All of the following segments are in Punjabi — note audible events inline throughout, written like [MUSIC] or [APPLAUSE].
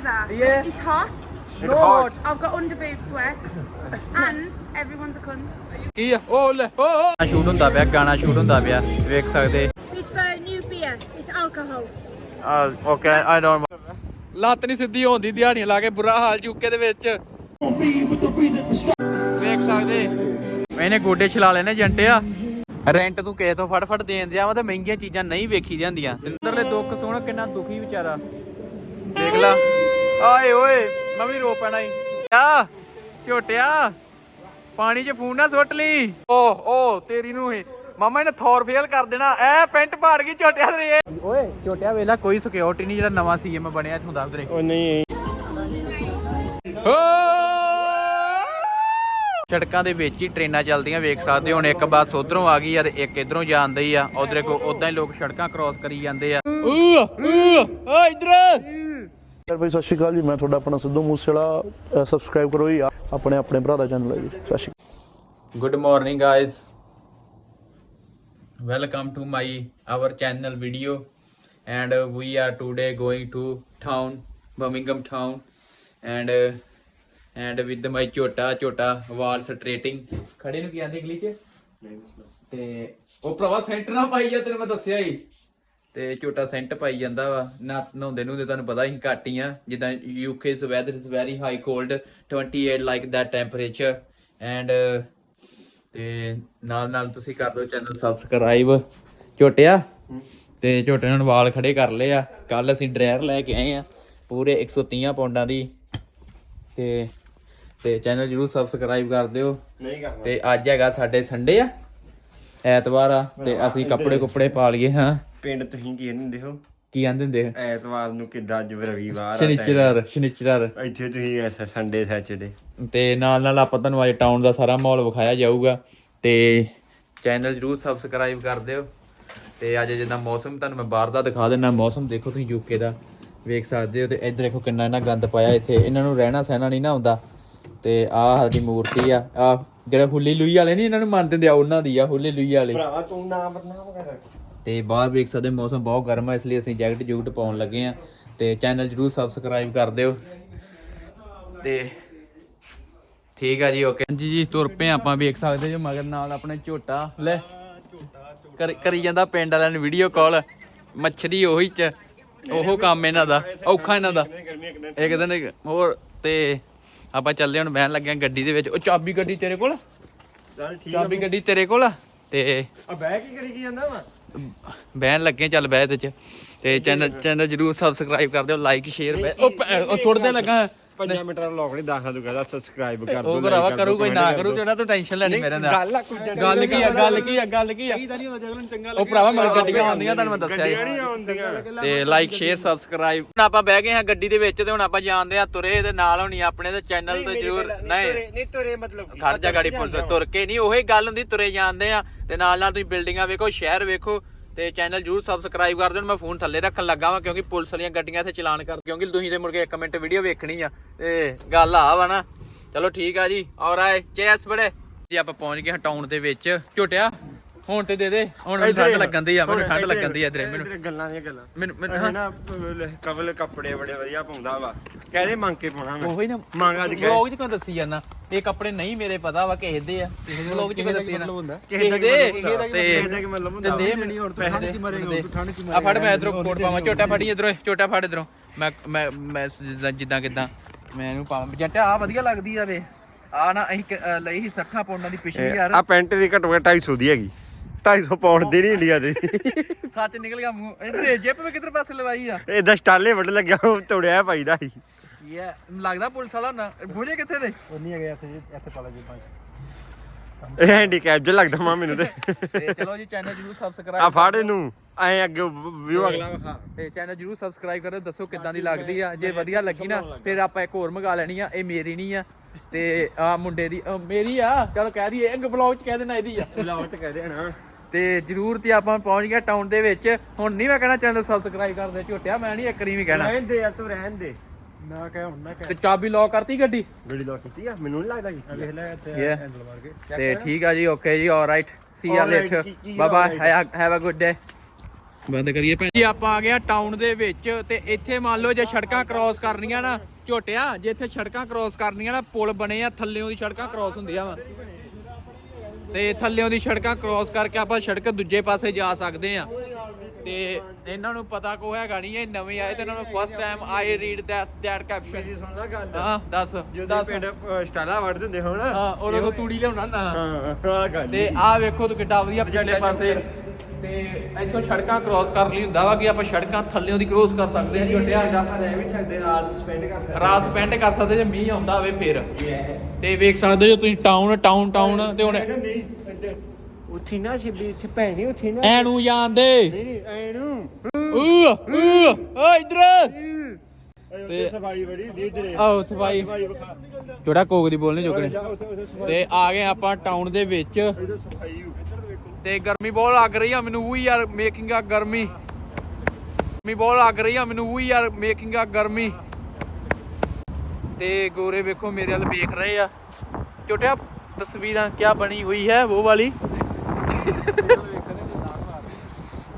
weather. Yeah. It's hot. Lord. I've got under boob sweat. [COUGHS] and everyone's a cunt. ਕੀ ਆ ਓ ਲੈ ਓ ਓ ਸ਼ੂਟ ਹੁੰਦਾ ਪਿਆ ਗਾਣਾ ਸ਼ੂਟ ਹੁੰਦਾ ਪਿਆ ਵੇਖ ਸਕਦੇ It's for new beer. It's alcohol. Okay I don't ਲੱਤ ਨਹੀਂ ਸਿੱਧੀ ਹੁੰਦੀ ਦਿਹਾੜੀਆਂ ਲਾ ਕੇ ਬੁਰਾ ਹਾਲ ਚੁੱਕੇ ਦੇ ਵਿੱਚ ਵੇਖ ਸਕਦੇ ਮੈਨੇ ਗੋਡੇ ਛਲਾ ਲੈਣੇ ਜੰਟਿਆ ਰੈਂਟ ਤੂੰ ਕਿਸੇ ਤੋਂ ਫੜ ਦੇਣ ਦਿਆ ਵਾ ਤੇ ਮਹਿੰਗੀਆਂ ਚੀਜ਼ਾਂ ਨਹੀਂ ਵੇਖੀ ਜਾਂਦੀਆਂ ਤਿੰਦਰਲੇ ਦੁੱਖ ਸੁਣ ਕਿੰਨਾ ਦੁਖੀ ਵਿਚਾਰਾ ਦੇਖ ਲਾ ਆਏ ਓਏ ਮੈਂ ਵੀ ਰੋ ਪੈਣਾ ਈ। ਆ ਝੋਟਿਆ ਪਾਣੀ 'ਚ ਫੂਨ ਨਾ ਸੁੱਟ ਲਈ। ਓ ਓ ਤੇਰੀ ਨੂੰ ਹੀ। ਮਾਮਾ ਇਹਨੇ ਥੌਰ ਫੇਲ ਕਰ ਦੇਣਾ। ਐ ਪੈਂਟ ਪਾੜ ਗਈ ਝੋਟਿਆ ਤੇਰੇ। ਓਏ ਝੋਟਿਆ ਵੇਲਾ ਕੋਈ ਸਿਕਿਉਰਿਟੀ ਨਹੀਂ ਜਿਹੜਾ ਨਵਾਂ ਸੀਐਮ ਬਣਿਆ ਇੱਥੋਂ ਦੱਸ ਦੇ ਉਹ ਨਹੀਂ ਸੜਕਾਂ ਦੇ ਵਿੱਚ ਹੀ ਟ੍ਰੇਨਾਂ ਚੱਲਦੀਆਂ ਵੇਖ ਸਕਦੇ ਹੋ। ਹੁਣ ਇੱਕ ਬੱਸ ਉਧਰੋਂ ਆ ਗਈ ਆ ਤੇ ਇੱਕ ਇਧਰੋਂ ਜਾਂਦੀ ਆ। ਉਧਰੇ ਕੋ ਉਦਾਂ ਹੀ ਲੋਕ ਸੜਕਾਂ ਕ੍ਰਾਸ ਕਰੀ ਜਾਂਦੇ ਆ। ਊ ਓ ਇਧਰ ਯਾਰ ਭਾਈ ਸਤਿ ਸ਼੍ਰੀ ਅਕਾਲ ਜੀ। ਮੈਂ ਤੁਹਾਡਾ ਆਪਣਾ ਸਿੱਧੂ ਮੂਸੇਵਾਲਾ ਸਬਸਕ੍ਰਾਈਬ ਕਰੋ ਜੀ। ਆਪਣੇ ਆਪਣੇ ਭਰਾ ਦਾ ਚੈਨਲ ਹੈ ਜੀ। ਸਤਿ ਸ਼੍ਰੀ good morning guys. Welcome to my our channel video. And uh, we are today going to town birmingham town. And uh, and with my ਛੋਟਾ ਛੋਟਾ ਵਾਲ ਸਟ੍ਰੇਟਿੰਗ ਖੜੇ ਨੂੰ ਕੀ ਆਂਦੀ ਇੰਗਲਿਸ਼ ਚ? ਤੇ ਉਹ ਭਰਾਵਾ ਸੈਂਟਰ ਨਾ ਪਾਈ ਜਾ ਤੈਨੂੰ ਮੈਂ ਦੱਸਿਆ ਹੀ ਤੇ ਛੋਟਾ ਸੈਂਟ ਪਾਈ ਜਾਂਦਾ ਵਾ। ਨਾ ਨਹਾਉਂਦੇ ਨੂੰ ਤੁਹਾਨੂੰ ਪਤਾ ਹੀ ਘੱਟ ਹੀ ਆ ਜਿੱਦਾਂ UK is weather is very high cold 28 like that temperature and ਤੇ ਨਾਲ ਨਾਲ ਤੁਸੀਂ ਕਰ ਦਿਓ ਚੈਨਲ ਸਬਸਕ੍ਰਾਈਬ ਝੋਟਿਆ। ਤੇ ਝੋਟੇ ਨਾਲ ਵਾਲ ਖੜੇ ਕਰ ਲਏ ਆ। ਕੱਲ ਅਸੀਂ ਡਰਾਇਰ ਲੈ ਕੇ ਆਏ ਆ ਪੂਰੇ 130 ਪੌਂਡਾਂ ਦੀ। ਤੇ ਤੇ ਚੈਨਲ ਜਰੂਰ ਸਬਸਕ੍ਰਾਈਬ ਕਰ ਦਿਓ। ਨਹੀਂ ਕਰਨਾ। ਤੇ ਅੱਜ ਹੈਗਾ ਸਾਡੇ ਸੰਡੇ ਆ ਐਤਵਾਰ ਆ ਤੇ ਅਸੀਂ ਕੱਪੜੇ ਕੁੱਪੜੇ ਪਾ ਲਈਏ ਹਾਂ। ਪਿੰਡ ਤੁਸੀਂ ਕੀ ਕਹਿੰਦੇ ਹੋ? ਕੀ ਆਂਦੇ ਹੁੰਦੇ? ਐਤਵਾਰ ਨੂੰ ਕਿੱਦਾਂ ਅੱਜ ਰਵੀਵਾਰ ਆ ਸ਼ਨੀਚਰਵਾਰ time? ਇੱਥੇ ਤੁਸੀਂ ਐਸਾ ਸੰਡੇ ਸੈਚਰਡੇ ਤੇ ਨਾਲ ਨਾਲ ਆਪਾਂ ਤੁਹਾਨੂੰ ਅੱਜ ਟਾਊਨ ਦਾ ਸਾਰਾ ਮਾਹੌਲ ਵਿਖਾਇਆ ਜਾਊਗਾ। ਤੇ ਚੈਨਲ ਜਰੂਰ ਸਬਸਕ੍ਰਾਈਬ ਕਰ ਦਿਓ। ਤੇ ਅੱਜ ਜਿੱਦਾਂ ਮੌਸਮ ਤੁਹਾਨੂੰ ਮੈਂ ਬਾਹਰ ਦਾ ਦਿਖਾ ਦਿੰਦਾ। ਮੌਸਮ ਦੇਖੋ ਤੁਸੀਂ ਯੂਕੇ ਦਾ। ਵੇਖ ਸਕਦੇ ਹੋ ਤੇ ਇੱਧਰ ਦੇਖੋ ਕਿੰਨਾ ਇਹਨਾਂ ਗੰਦ ਪਾਇਆ ਇੱਥੇ। ਇਹਨਾਂ ਨੂੰ ਰਹਿਣਾ ਸਹਿਣਾ ਨਹੀਂ ਨਾ ਆਉਂਦਾ ਤੇ ਆਹ ਸਾਡੀ ਮੂਰਤੀ ਆ। ਆ ਜਿਹੜੇ ਹੁੱਲੀ ਲੂਈ ਵਾਲੇ ਨਹੀਂ ਇਹਨਾਂ ਨੂੰ ਮੰਨ ਦਿੰਦੇ ਆ ਉਹਨਾਂ ਦੀ ਆ ਹੁੱਲੀ ਲੂਈ ਵਾਲੇ। ਭਰਾਵਾ ਤੂੰ ਨਾ ਬਦਨਾਮ ਕਰ ਤੇ ਬਾਹਰ ਵੇਖ ਸਕਦੇ ਮੌਸਮ ਬਹੁਤ ਗਰਮ ਹੈ ਇਸ ਲਈ ਅਸੀਂ ਜੈਕਟ ਜੁਕਟ ਪਾਉਣ ਲੱਗੇ ਆ ਤੇ ਚੈਨਲ ਜਰੂਰ ਸਬਸਕ੍ਰਾਈਬ ਕਰ ਦਿਓ। ਤੇ ਠੀਕ ਆ ਜੀ ਓਕੇ ਜੀ ਜੀ ਤੁਰ ਪਏ ਆਪਾਂ ਵੇਖ ਸਕਦੇ ਜੋ ਮਗਰ ਨਾਲ ਆਪਣੇ ਝੋਟਾ। ਲੈ ਕਰ- ਕਰੀ ਜਾਂਦਾ ਪਿੰਡ ਵਾਲਿਆਂ ਨੂੰ ਵੀਡੀਓ ਕਾਲ ਮੱਛਰੀ ਉਹੀ ਚ ਉਹ ਕੰਮ ਇਹਨਾਂ ਦਾ ਔਖਾ ਇਹਨਾਂ ਦਾ। ਇੱਕ ਦਿਨ ਹੋਰ ਤੇ ਆਪਾਂ ਚੱਲੇ ਹੁਣ ਬਹਿਣ ਲੱਗੇ ਆਂ ਗੱਡੀ ਦੇ ਵਿੱਚ। ਉਹ ਚਾਬੀ ਗੱਡੀ ਤੇਰੇ ਕੋਲ? ਚਾਬੀ ਗੱਡੀ ਤੇਰੇ ਕੋਲ? ਤੇ ਆ ਬਹਿ ਕੀ ਕਰੀ ਜਾਂਦਾ ਵਾ? ਬਹਿਣ ਲੱਗੇ ਚੱਲ ਬਹਿ ਤੇ ਚ। ਤੇ ਚੈਨਲ ਚੈਨਲ ਜਰੂਰ ਸਬਸਕ੍ਰਾਈਬ ਕਰ ਦਿਓ ਲਾਈਕ ਸ਼ੇਅਰ ਉਹ ਛੋੜਦੇ ਲੱਗਾ। 5 ਮਿੰਟ ਦਾ ਲੋਕ ਨਹੀਂ ਦੱਸਦਾ ਤੂੰ ਕਹਿੰਦਾ ਸਬਸਕ੍ਰਾਈਬ ਕਰ ਦੋ ਉਹ ਭਰਾਵਾ ਕਰੂ ਕੋਈ ਨਾ ਕਰੂ ਤੇ ਉਹਨਾਂ ਤੋਂ ਟੈਨਸ਼ਨ ਲੈਣੀ ਮੇਰੇ ਨਾਲ। ਗੱਲ ਆ ਗੱਲ ਕੀ ਆ ਗੱਲ ਕੀ ਆ ਗੱਲ ਕੀ ਆ। ਉਹ ਭਰਾਵਾ ਮੇਰੇ ਗੱਡੀਆਂ ਆਉਂਦੀਆਂ ਤੁਹਾਨੂੰ ਮੈਂ ਦੱਸਿਆ ਗੱਡੀਆਂ ਸੀ ਨਹੀਂ ਆਉਂਦੀਆਂ। ਤੇ ਲਾਈਕ ਸ਼ੇਅਰ ਸਬਸਕ੍ਰਾਈਬ ਹੁਣ ਆਪਾਂ ਬਹਿ ਗਏ ਹਾਂ ਗੱਡੀ ਦੇ ਵਿੱਚ ਤੇ ਹੁਣ ਆਪਾਂ ਜਾਂਦੇ ਆ ਤੁਰੇ ਤੇ ਨਾਲ ਹੋਣੀ ਆਪਣੇ ਤੇ ਚੈਨਲ ਤੇ ਜਰੂਰ। ਨਹੀਂ ਨਹੀਂ। ਤੁਰੇ ਮਤਲਬ ਕੀ? ਖੜ ਜਾ ਗਾੜੀ ਪੁਲਿਸ ਤੁਰ ਕੇ। ਨਹੀਂ ਉਹੀ ਗੱਲ ਹੁੰਦੀ ਤੁਰੇ ਜਾਂਦੇ ਆ ਤੇ ਨਾਲ ਨਾਲ ਤੁਸੀਂ ਬਿਲਡਿੰਗਾਂ ਵੇਖੋ ਸ਼ਹਿਰ ਵੇਖੋ। ਤੇ ਚੈਨਲ ਜਰੂਰ ਸਬਸਕ੍ਰਾਈਬ ਕਰ ਦਿਓ ਮੈਂ ਫੋਨ ਥੱਲੇ ਰੱਖਣ ਲੱਗਾ ਵਾਂ ਕਿਉਂਕਿ ਪੁਲਿਸ ਵਾਲੀਆਂ ਗੱਡੀਆਂ ਇੱਥੇ ਚਲਾਨ ਕਰ ਕਿਉਂਕਿ ਤੁਸੀਂ ਤੇ ਮੁੜ ਕੇ 1 ਮਿੰਟ ਵੀਡੀਓ ਵੇਖਣੀ ਆ ਤੇ ਗੱਲ ਆ ਵਾ ਨਾ। ਚਲੋ ਠੀਕ ਆ ਜੀ ਔਰ ਆਏ ਚੈਸ ਬੜੇ ਜੀ ਆਪਾਂ ਪਹੁੰਚ ਗਏ ਹਾਂ ਟਾਊਨ ਦੇ ਵਿੱਚ, ਝੋਟਿਆ। ਹੁਣ ਤੇ ਦੇ ਦੇ ਹੁਣ ਮੈਨੂੰ ਠੰਡ ਲੱਗਣ ਦੀ ਆ ਮੈਨੂੰ ਠੰਡ ਲੱਗਣ ਦੀ ਆ ਇਧਰੇ ਮੈਨੂੰ ਇੱਧਰ ਗੱਲਾਂ ਦੀਆਂ ਗੱਲਾਂ। ਮੈਨੂੰ ਮੈਨੂੰ ਨਾ ਕਵਲ ਕੱਪੜੇ ਬੜੇ ਵਧੀਆ ਪਾਉਂਦਾ ਵਾ। ਕਹਦੇ ਮੰਗ ਕੇ ਪਾਉਣਾ ਮੈਂ। ਉਹੀ ਨਾ ਮੰਗ ਅੱਜ ਗਏ ਵਲੌਗ 'ਚ ਕਿਉਂ ਦੱਸੀ ਜਾਂਦਾ? ਇਹ ਕੱਪੜੇ ਨਹੀਂ ਮੇਰੇ ਪਤਾ ਵਾ ਕਿਸੇ ਦੇ ਆ। ਵਲੌਗ 'ਚ ਕਿਉਂ ਦੱਸੀ ਜਾਂਦਾ? ਕਿਸੇ ਦਾ ਕੀ? ਤੇ ਕੀ? ਤੇ ਦੇ ਮੈਨੂੰ ਹੁਣ ਠੰਡ ਚ ਮਰੇਗਾ ਠੰਡ ਚ ਆ ਫੜ ਮੈਂ ਇਧਰੋਂ ਕੋਟ ਪਾਵਾਂ ਝੋਟਾ ਫੜੀ ਇਧਰੋਂ ਝੋਟਾ ਫੜ ਇਧਰੋਂ। ਮੈਂ ਮੈਂ ਮੈਂ ਜਿੱਦਾਂ ਕਿਦਾਂ। ਮੈਂ ਇਹਨੂੰ ਪਾਵਾਂ। ਜੱਟਾ ਆ ਵਧੀਆ ਲੱਗਦੀ ਆ ਵੇ। ਆ ਨਾ ਅਸੀਂ ਕ- ਲਈ ਸੀ 60 ਪੌਂਡਾਂ ਦੀ ਪਿਛਲੀ ਯਾਰ ਆ ਪੈਂਟ ਦੀ ਘੱਟੋ ਘੱਟ 250 ਦੀ ਹੈਗੀ। 250 ਪਾਉਂਡ ਦੀ ਨਹੀਂ ਇੰਡੀਆ ਦੇ। ਸੱਚ ਨਿਕਲ ਗਿਆ ਮੂੰਹ। ਇਧਰ ਜੇਬ ਵਿੱਚ ਕਿੱਧਰ ਪਾਸੇ ਲਵਾਈ ਆ? ਇਹਦਾ ਸਟਾਲੇ ਵੱਡ ਲੱਗਿਆ ਉਹ ਤੋੜਿਆ ਪਾਈਦਾ ਸੀ ਯਾ ਲੱਗਦਾ ਪੁਲਿਸ ਵਾਲਾ ਨਾ। ਬੋਝੇ ਕਿੱਥੇ ਦੇ ਇਹ ਹੈਂਡੀਕੈਪ ਜਿਹਾ ਲੱਗਦਾ ਮਾ ਮੈਨੂੰ ਤੇ। ਚਲੋ ਜੀ ਚੈਨਲ ਜਰੂਰ ਆ ਸਬਸਕ੍ਰਾਈਬ ਫੜ ਇਹਨੂੰ। ਐ ਅੱਗੇ ਵਿਊ ਅਗਲਾ। ਵਿਖਾ ਤੇ ਚੈਨਲ ਜਰੂਰ ਸਬਸਕ੍ਰਾਈਬ ਕਰੋ ਦੱਸੋ ਕਿੱਦਾਂ ਦੀ ਲੱਗਦੀ ਆ। ਜੇ ਵਧੀਆ ਲੱਗੀ ਨਾ ਫਿਰ ਆਪਾਂ ਇੱਕ ਹੋਰ ਮੰਗਾ ਲੈਣੀ ਆ। ਇਹ ਮੇਰੀ ਨਹੀਂ ਆ। ਤੇ ਆ ਮੁੰਡੇ ਦੀ ਮੇਰੀ ਆ। ਚਲੋ ਕਹਿ ਦਈਏ ਇੱਕ ਬਲੌਗ ਚ ਕਹਿ ਦੇਣਾ ਇਹਦੀ ਆ। ਬੁਲਾਓ ਤੇ ਕਹਦੇ ਨਾ ਤੇ ਜਰੂਰ ਤੇ ਆਪਾਂ ਪਹੁੰਚ ਗਏ ਟਾਊਨ ਦੇ ਵਿੱਚ। ਹੁਣ ਨਹੀਂ ਮੈਂ ਕਹਿਣਾ ਚੈਨਲ ਸਬਸਕ੍ਰਾਈਬ ਕਰਦੇ ਝੋਟਿਆ ਮੈਂ ਨਹੀਂ ਇੱਕ ਰੀ ਵੀ ਕਹਿਣਾ। ਰਹਿਣ ਦੇ ਯਾਰ ਤੂੰ ਰਹਿਣ ਦੇ। ਨਾ ਕਹਿ ਹੁਣ ਨਾ ਤੇ ਚਾਬੀ ਲੌਕ ਕਰਤੀ ਗੱਡੀ? ਗੱਡੀ ਲੋਕ ਕੀਤੀ ਆ? ਮੈਨੂੰ ਨਹੀਂ ਲੱਗਦਾ ਕਿ ਵੇਖ ਲੈ ਇੱਥੇ Yeah. ਹੈਂਡਲ ਮਾਰ ਕੇ। ਤੇ ਠੀਕ ਆ ਜੀ ਓਕੇ ਜੀ alright see you later bye bye? Have a good day ਬੰਦ ਕਰੀਏ ਭੈਣ। ਜੀ ਆਪਾਂ ਆ ਗਏ ਟਾਊਨ ਦੇ ਵਿੱਚ ਤੇ ਇੱਥੇ ਮੰਨ ਲਓ ਜੇ ਸੜਕਾਂ ਕ੍ਰਾਸ ਕਰਨੀਆਂ ਨਾ ਝੋਟਿਆ ਜੇ ਇੱਥੇ ਸੜਕਾਂ ਕ੍ਰਾਸ ਕਰਨੀਆਂ ਨਾ ਪੁਲ ਬਣੇ ਆ ਥੱਲੇੋਂ ਦੀ ਸੜਕਾਂ ਕ੍ਰਾਸ ਹੁੰਦੀਆਂ ਵਾ। ਤੇ ਥੱਲੇੋਂ ਦੀ ਸੜਕਾਂ ਕ੍ਰਾਸ ਕਰਕੇ ਆਪਾਂ ਸੜਕ ਦੂਜੇ ਪਾਸੇ ਜਾ ਸਕਦੇ ਆ ਤੇ ਇਹਨਾਂ ਨੂੰ ਪਤਾ ਕੋ ਹੈਗਾ ਨਹੀਂ ਇਹ ਨਵੇਂ ਆਏ ਤੇ ਇਹਨਾਂ ਨੂੰ first time I read that that caption ਸੁਣ ਲੈ ਗੱਲ। ਹਾਂ ਦੱਸ ਜਦੋਂ ਦੱਸ। ਪਿੰਡ ਸਟਾਲਾ ਵੜਦੇ ਹੁੰਦੇ ਹੁਣ। ਹਾਂ ਉਹਨਾਂ ਤੋਂ ਤੂੜੀ ਲਿਆਉਣਾ ਨਾ। ਹਾਂ ਆ ਗੱਲ ਤੇ ਆਹ ਵੇਖੋ ਤੂੰ ਕਿੱਡਾ ਵਧੀਆ ਪਿਛਲੇ ਪਾਸੇ। ਤੇ ਇੱਥੋਂ ਸੜਕਾਂ ਕ੍ਰਾਸ ਕਰ ਲਈ ਹੁੰਦਾ ਵਾ ਕਿ ਆਪਾਂ ਸੜਕਾਂ ਥੱਲੇੋਂ ਦੀ ਕ੍ਰਾਸ ਕਰ ਸਕਦੇ ਹਾਂ। ਛੋਟਿਆ ਰਹਿ ਵੀ ਸਕਦੇ ਰਾਤ ਸਪੈਂਡ ਕਰ ਸਕਦੇ ਰਾਤ ਸਪੈਂਡ ਕਰ ਸਕਦੇ ਜੇ ਮੀਂਹ ਆਉਂਦਾ ਹੋਵੇ ਫਿਰ। ਤੇ ਵੇਖ ਸਕਦੇ ਹੋ ਤੁਸੀਂ ਟਾਊਨ ਟਾਊਨ ਟਾਊਨ ਤੇ ਹੁਣ ਨਹੀਂ ਇੱਧਰ। ਉੱਥੇ ਨਾ ਛਿਬੀ ਇੱਥੇ ਭੈਣੀ ਉੱਥੇ ਨਾ। ਐਨੂੰ ਜਾਂਦੇ ਨਹੀਂ ਨਹੀਂ ਐਨੂੰ ਊ ਊ ਓ ਇਧਰ। ਤੇ ਸਫ਼ਾਈ ਬੜੀ ਦੇ ਇਧਰੇ। ਆਓ ਸਫ਼ਾਈ। ਕੋਕ ਦੀ ਬੋਲਨੇ ਚੁੱਕਣੇ ਉੱਥੇ ਉੱਥੇ ਤੇ ਆ ਗਏ ਆਪਾਂ ਟਾਊਨ ਦੇ ਵਿੱਚ। ਇਧਰ ਸਫ਼ਾਈ ਇੱਧਰ ਵੇਖੋ। ਤੇ ਗਰਮੀ ਬਹੁਤ ਲੱਗ ਰਹੀ ਆ ਮੈਨੂੰ ਵੀ ਯਾਰ ਮੇਕਿੰਗ ਆ ਗਰਮੀ। ਗਰਮੀ ਬਹੁਤ ਲੱਗ ਰਹੀ ਆ ਮੈਨੂੰ ਵੀ ਯਾਰ ਮੇਕਿੰਗ ਆ ਗਰਮੀ। ਤੇ ਗੋਰੇ ਵੇਖੋ ਮੇਰੇ ਵੱਲ ਵੇਖ ਰਹੇ ਆ। ਛੋਟਿਆ ਤਸਵੀਰਾਂ ਕਿਆ ਬਣੀ ਹੋਈ ਹੈ ਉਹ ਵਾਲੀ?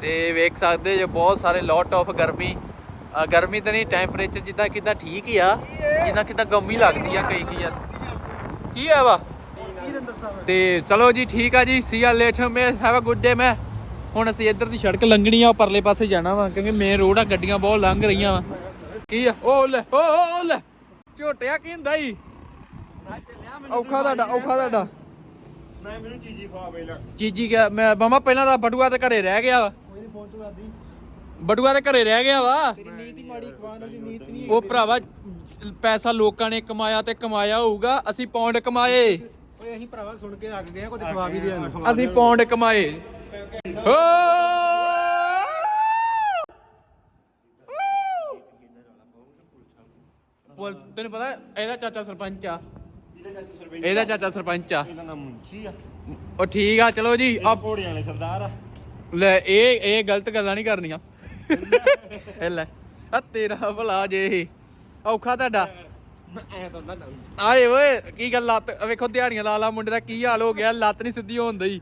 ਤੇ ਵੇਖ ਸਕਦੇ ਜੇ ਬਹੁਤ ਸਾਰੇ ਲੋਟ ਆਫ ਗਰਮੀ। ਗਰਮੀ ਤਾਂ ਨਹੀਂ ਟੈਂਪਰੇਚਰ ਜਿੱਦਾਂ ਕਿਦਾਂ ਠੀਕ ਹੀ ਆ, ਜਿੱਦਾਂ ਕਿਦਾਂ ਗਮੀ ਲੱਗਦੀ ਆ ਕਈ ਕਈ ਯਾਰ ਕੀ ਹੈ ਵਾ? ਤੇ ਚਲੋ ਜੀ, ਠੀਕ ਆ ਜੀ see ya later may have a good day ਮੈਂ। ਹੁਣ ਅਸੀਂ ਇੱਧਰ ਦੀ ਸੜਕ ਲੰਘਣੀ ਆ, ਉਹ ਪਰਲੇ ਪਾਸੇ ਜਾਣਾ ਵਾ, ਕਿਉਂਕਿ ਮੇਨ ਰੋਡ ਆ, ਗੱਡੀਆਂ ਬਹੁਤ ਲੰਘ ਰਹੀਆਂ ਵਾ। ਕੀ ਆ? ਓ ਲੈ ਓ ਉਹ ਲੈ। ਝੋਟਿਆ ਕੀ ਹੁੰਦਾ ਈ? ਔਖਾ ਤੁਹਾਡਾ ਔਖਾ ਤੁਹਾਡਾ। ਮੈਂ ਮੈਨੂੰ ਚੀਜ਼ੀ ਖਵਾ ਪਹਿਲਾਂ ਚੀਜੀ ਗਿਆ ਮੈਂ ਮਾਮਾ ਪਹਿਲਾਂ ਤਾਂ ਬਟੂਆ ਤੇ ਘਰੇ ਰਹਿ ਗਿਆ। ਵਾ ਬਟੂਆ ਤੇ ਘਰੇ ਰਹਿ ਗਿਆ ਵਾ। ਉਹ ਭਰਾਵਾ ਪੈਸਾ ਲੋਕਾਂ ਨੇ ਕਮਾਇਆ ਤੇ ਕਮਾਇਆ ਹੋਊਗਾ ਅਸੀਂ ਪੌਂਡ ਕਮਾਏ। ਓਏ ਅਸੀਂ ਭਰਾਵਾ ਸੁਣ ਕੇ ਅੱਗ ਗਏ ਕੁਝ ਖਵਾ ਵੀ ਦਿਆਂ ਅਸੀਂ ਪੌਂਡ ਕਮਾਏ। ਹੋ ਪੁਲ ਤੈਨੂੰ ਪਤਾ ਇਹਦਾ ਚਾਚਾ ਸਰਪੰਚ ਆ। ਇਹਦਾ ਚਾਚਾ ਸਰਪੰਚ ਆ। ਇਹਦਾ ਨਾਮ ਮੁੰਸ਼ੀ ਆ। ਉਹ ਠੀਕ ਆ ਚਲੋ ਜੀ ਆ ਘੋੜਿਆਂ ਵਾਲੇ ਸਰਦਾਰ ਆ। ਲੈ ਇਹ ਇਹ ਗਲਤ ਗੱਲਾਂ ਨਹੀਂ ਕਰਨੀਆਂ। ਇਹ ਲੈ ਆ ਤੇਰਾ ਭਲਾ ਜੇ ਔਖਾ ਤੁਹਾਡਾ। ਆਏ ਓਏ ਕੀ ਗੱਲ ਲੱਤ? ਵੇਖੋ ਦਿਹਾੜੀਆਂ ਲਾ ਲਾ ਮੁੰਡੇ ਦਾ ਕੀ ਹਾਲ ਹੋ ਗਿਆ? ਲੱਤ ਨਹੀਂ ਸਿੱਧੀ ਹੋਣ ਦਈ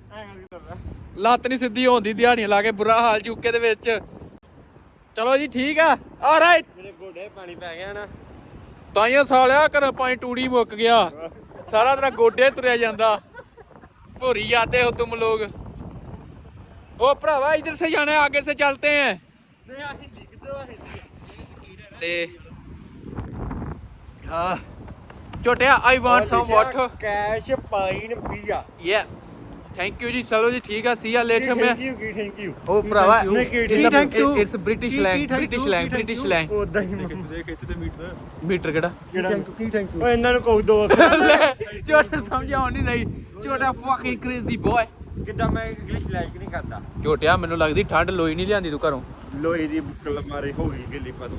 ਲੱਤ ਨਹੀਂ ਸਿੱਧੀ ਹੁੰਦੀ ਦਿਹਾੜੀਆਂ ਲਾ ਕੇ ਬੁਰਾ ਹਾਲ ਚੁੱਕੇ ਦੇ ਵਿੱਚ। ਚਲੋ ਜੀ ਠੀਕ ਆ। ਆਲਰਾਈਟ ਮੇਰੇ ਗੋਡੇ ਪਾਣੀ ਪੈ ਗਿਆ ਨਾ। ਤਾਈਓ ਸਾਲਿਆ ਕਰ ਪਾਣੀ ਟੂੜੀ ਮੁੱਕ ਗਿਆ ਸਾਰਾ ਤੇਰਾ ਗੋਡੇ ਤੁਰਿਆ ਜਾਂਦਾ ਭੋਰੀ ਜਾਤੇ ਹੋ ਤੁਮ ਲੋਗ ओ ਭਰਾਵਾ इधर से जाना है आगे से चलते हैं ਨਹੀਂ ਆਹੀ ਠੀਕ ਤੋਂ ਆਹੀ ਤੇ ਹਾਂ ਛੋਟਿਆ ਆਈ ਵਾਂਟ ਸਮ ਵਾਟਰ ਕੈਸ਼ ਪਾਈਨ ਪੀਆ ਯਾ ਥੈਂਕ ਯੂ ਜੀ ਚਲੋ ਜੀ ਠੀਕ ਆ ਸੀ ਆ ਲੇਟਰ ਮੈਂ। ਥੈਂਕ ਯੂ ਕੀ ਥੈਂਕ ਯੂ ਉਹ ਭਰਾਵਾ ਨਹੀਂ, ਕੀ thank you. It's British lang British lang British lang ਉਦਾਂ ਹੀ ਦੇਖ ਇੱਥੇ ਤੇ ਮੀਟਰ ਮੀਟਰ ਕਿਹੜਾ? ਥੈਂਕ ਯੂ ਕੀ ਥੈਂਕ ਯੂ ਓਏ ਇਹਨਾਂ ਨੂੰ ਕੋਈ ਦੋ। [LAUGHS] ਛੋਟਾ ਸਮਝਾਉਣ ਨਹੀਂ ਨਹੀਂ ਛੋਟਾ ਫਕਿੰਗ ਕ੍ਰੇਜ਼ੀ ਬॉय ਕਿੱਦਾਂ ਮੈਂ ਇੰਗਲਿਸ਼ ਲਾਈਕ ਨਹੀਂ ਕਰਦਾ ਛੋਟਿਆ ਮੈਨੂੰ ਲੱਗਦੀ ਠੰਡ ਲੋਈ ਨਹੀਂ ਲਿਆਂਦੀ ਤੂੰ ਘਰੋਂ। ਲੋਹੇ ਦੀ ਬੁੱਕਲ ਮਾਰੇ ਹੋ ਗਈ ਗਿੱਲੀ ਪਤ